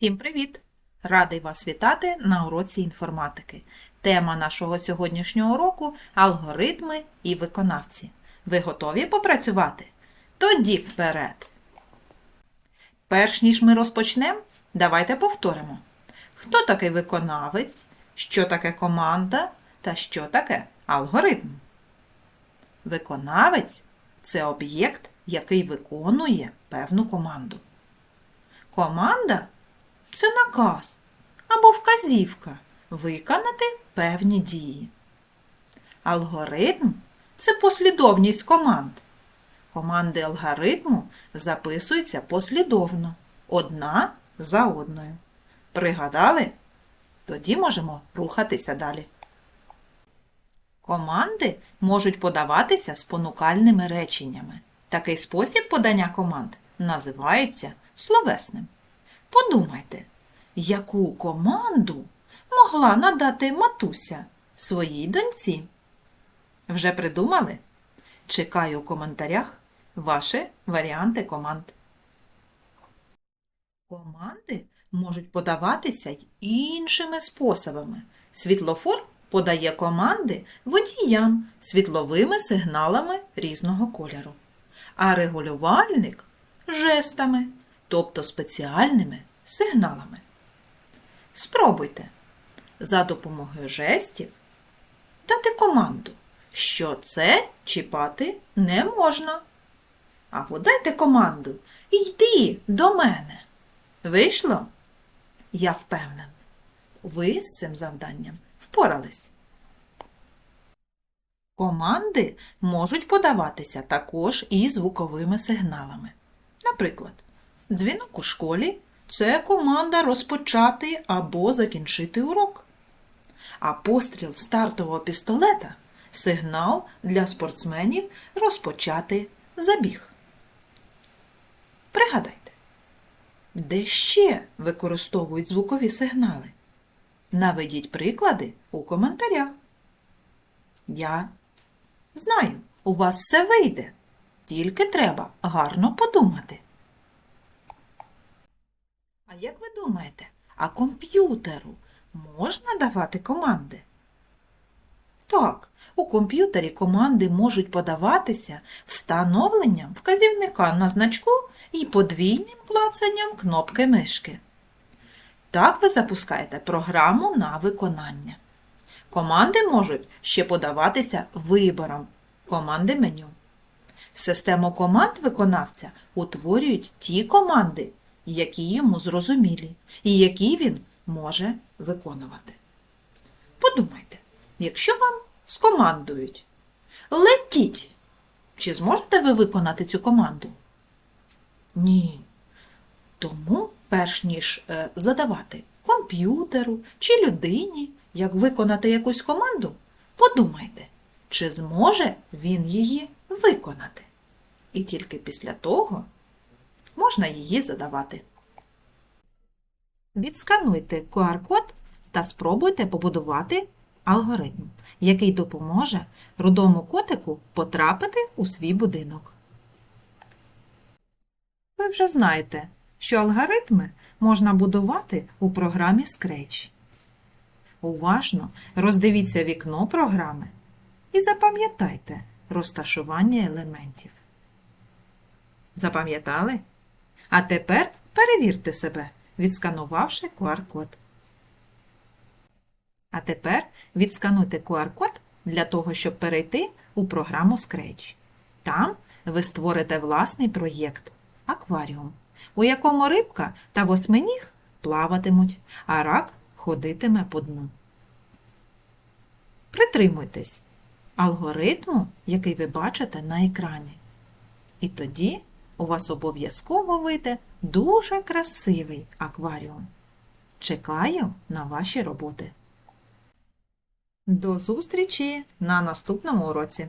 Всім привіт! Радий вас вітати на уроці інформатики. Тема нашого сьогоднішнього уроку алгоритми і виконавці. Ви готові попрацювати? Тоді вперед! Перш ніж ми розпочнемо, давайте повторимо. Хто такий виконавець, що таке команда та що таке алгоритм? Виконавець це об'єкт, який виконує певну команду. Команда це наказ або вказівка виконати певні дії. Алгоритм це послідовність команд. Команди алгоритму записуються послідовно, одна за одною. Пригадали? Тоді можемо рухатися далі. Команди можуть подаватися спонукальними реченнями. Такий спосіб подання команд називається словесним. Подумайте, яку команду могла надати матуся своїй доньці? Вже придумали? Чекаю у коментарях ваші варіанти команд. Команди можуть подаватися й іншими способами. Світлофор подає команди водіям світловими сигналами різного кольору, а регулювальник жестами, тобто спеціальними сигналами. Спробуйте за допомогою жестів дати команду, що це чіпати не можна. Або дайте команду Йди до мене. Вийшло? Я впевнен, ви з цим завданням впорались. Команди можуть подаватися також і звуковими сигналами. Наприклад, дзвінок у школі це команда розпочати або закінчити урок. А постріл стартового пістолета сигнал для спортсменів розпочати забіг. Пригадайте, де ще використовують звукові сигнали? Наведіть приклади у коментарях. Я знаю, у вас все вийде, тільки треба гарно подумати. Як ви думаєте, а комп'ютеру можна давати команди? Так, у комп'ютері команди можуть подаватися встановленням вказівника на значку і подвійним клацанням кнопки мишки. Так ви запускаєте програму на виконання. Команди можуть ще подаватися вибором команди меню. Систему команд виконавця утворюють ті команди, які йому зрозумілі і які він може виконувати. Подумайте, якщо вам скомандують летіть, чи зможете ви виконати цю команду? Ні. Тому, перш ніж е, задавати комп'ютеру чи людині, як виконати якусь команду, подумайте, чи зможе він її виконати. І тільки після того можна її задавати. Відскануйте QR-код та спробуйте побудувати алгоритм, який допоможе рудому котику потрапити у свій будинок. Ви вже знаєте, що алгоритми можна будувати у програмі Scratch. Уважно роздивіться вікно програми і запам'ятайте розташування елементів. Запам'ятали? А тепер перевірте себе, відсканувавши QR-код. А тепер відскануйте QR-код для того, щоб перейти у програму Scratch. Там ви створите власний проєкт акваріум, у якому рибка та восьминіг плаватимуть, а рак ходитиме по дну. Притримуйтесь алгоритму, який ви бачите на екрані. І тоді у вас обов'язково вийде дуже красивий акваріум. Чекаю на ваші роботи. До зустрічі на наступному уроці!